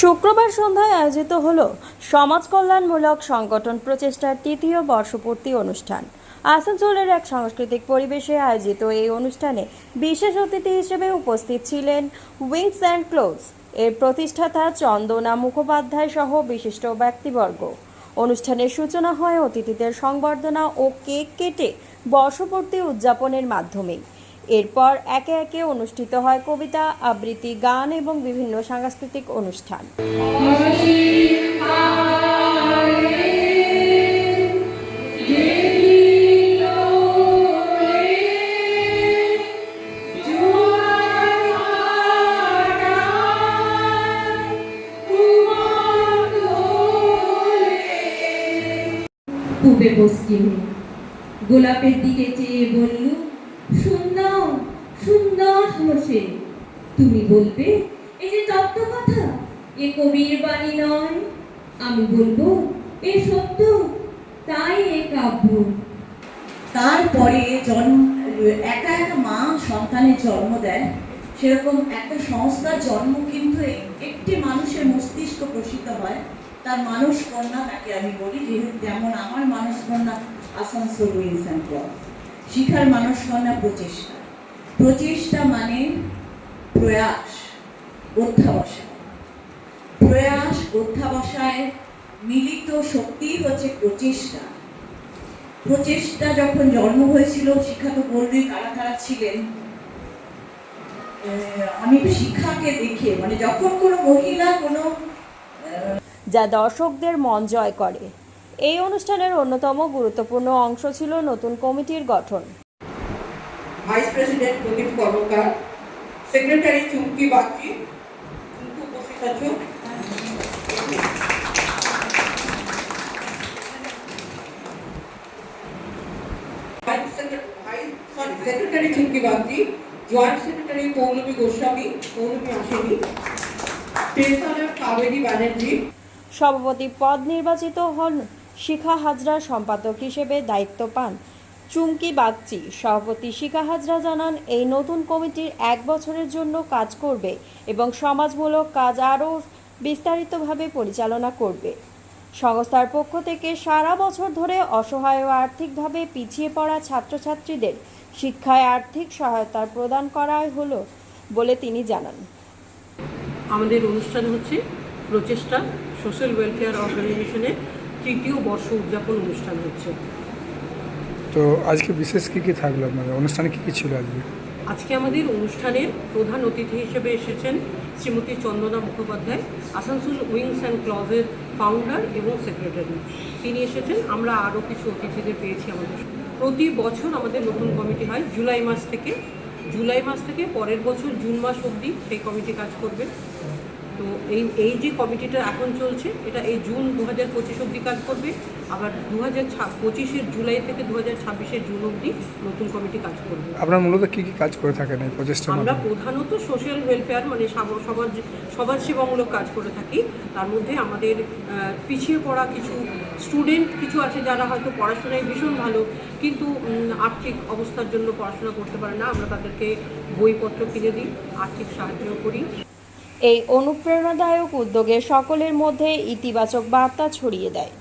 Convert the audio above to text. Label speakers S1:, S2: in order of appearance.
S1: শুক্রবার সন্ধ্যায় আয়োজিত হল সমাজ কল্যাণমূলক সংগঠন প্রচেষ্টার তৃতীয় বর্ষপূর্তি অনুষ্ঠান আসানসোলের এক সাংস্কৃতিক পরিবেশে আয়োজিত এই অনুষ্ঠানে বিশেষ অতিথি হিসেবে উপস্থিত ছিলেন উইংস অ্যান্ড ক্লোজ এর প্রতিষ্ঠাতা চন্দনা মুখোপাধ্যায় সহ বিশিষ্ট ব্যক্তিবর্গ অনুষ্ঠানের সূচনা হয় অতিথিদের সংবর্ধনা ও কেক কেটে বর্ষপূর্তি উদযাপনের মাধ্যমেই এরপর একে একে অনুষ্ঠিত হয় কবিতা আবৃত্তি গান এবং বিভিন্ন সাংস্কৃতিক অনুষ্ঠান
S2: পূবে পশ্চিমে গোলাপের দিকে চেয়ে বললু সুন্দর সুন্দর হয়েছে তুমি বলবে এই যে কথা এ কবির বাণী নয় আমি বলবো এ সত্য তাই এ কাব্য তারপরে জন্ম একা একা মা সন্তানের জন্ম দেয় সেরকম একটা সংস্থার জন্ম কিন্তু একটি মানুষের মস্তিষ্ক প্রসিত হয় তার মানুষ কন্যা তাকে আমি বলি যেহেতু যেমন আমার মানুষ কন্যা আসানসোল শিখার মানুষ কন্যা প্রচেষ্টা প্রচেষ্টা মানে প্রয়াস অধ্যাবসায় প্রয়াস অধ্যাবসায় মিলিত শক্তি হচ্ছে প্রচেষ্টা প্রচেষ্টা যখন জন্ম হয়েছিল শিক্ষা তো বলবে কারা কারা ছিলেন আমি শিক্ষাকে দেখে মানে যখন কোনো মহিলা কোনো
S1: যা দর্শকদের মন জয় করে এই অনুষ্ঠানের অন্যতম গুরুত্বপূর্ণ অংশ ছিল নতুন কমিটির গঠন vice president Pradip Karmakar secretary Chumki Bagchi উপস্থিত secretary Chumki joint secretary Paulami Goswami Paulami আসেনি কাবেরী ব্যানার্জি সভাপতি পদ নির্বাচিত হন শিখা হাজরা সম্পাদক হিসেবে দায়িত্ব পান চুমকি বাগচি সভাপতি শিখা হাজরা জানান এই নতুন কমিটির এক বছরের জন্য কাজ করবে এবং সমাজমূলক কাজ আরও বিস্তারিতভাবে পরিচালনা করবে সংস্থার পক্ষ থেকে সারা বছর ধরে অসহায় ও আর্থিকভাবে পিছিয়ে পড়া ছাত্রছাত্রীদের শিক্ষায় আর্থিক সহায়তা প্রদান করাই হলো বলে তিনি জানান
S3: আমাদের অনুষ্ঠান হচ্ছে প্রচেষ্টা সোশ্যাল ওয়েলফেয়ার অর্গানাইজেশনের তৃতীয় বর্ষ উদযাপন অনুষ্ঠান হচ্ছে
S4: তো আজকে বিশেষ কী কী থাকলো আপনাদের অনুষ্ঠানে কী কী ছিল আজকে
S3: আজকে আমাদের অনুষ্ঠানের প্রধান অতিথি হিসেবে এসেছেন শ্রীমতী চন্দনা মুখোপাধ্যায় আসানসোল উইংস অ্যান্ড ক্লজের ফাউন্ডার এবং সেক্রেটারি তিনি এসেছেন আমরা আরও কিছু অতিথিদের পেয়েছি আমাদের প্রতি বছর আমাদের নতুন কমিটি হয় জুলাই মাস থেকে জুলাই মাস থেকে পরের বছর জুন মাস অবধি সেই কমিটি কাজ করবে তো এই এই যে কমিটিটা এখন চলছে এটা এই জুন দু হাজার পঁচিশ অবধি কাজ করবে আবার দু হাজার পঁচিশের জুলাই থেকে দু হাজার ছাব্বিশের জুন অবধি নতুন কমিটি কাজ করবে
S4: আপনার মূলত কি কি কাজ করে থাকেন এই প্রচেষ্টা
S3: আমরা প্রধানত সোশ্যাল ওয়েলফেয়ার মানে সমাজ সমাজ সেবামূলক কাজ করে থাকি তার মধ্যে আমাদের পিছিয়ে পড়া কিছু স্টুডেন্ট কিছু আছে যারা হয়তো পড়াশোনায় ভীষণ ভালো কিন্তু আর্থিক অবস্থার জন্য পড়াশোনা করতে পারে না আমরা তাদেরকে বইপত্র কিনে দিই আর্থিক সাহায্য করি
S1: এই অনুপ্রেরণাদায়ক উদ্যোগে সকলের মধ্যে ইতিবাচক বার্তা ছড়িয়ে দেয়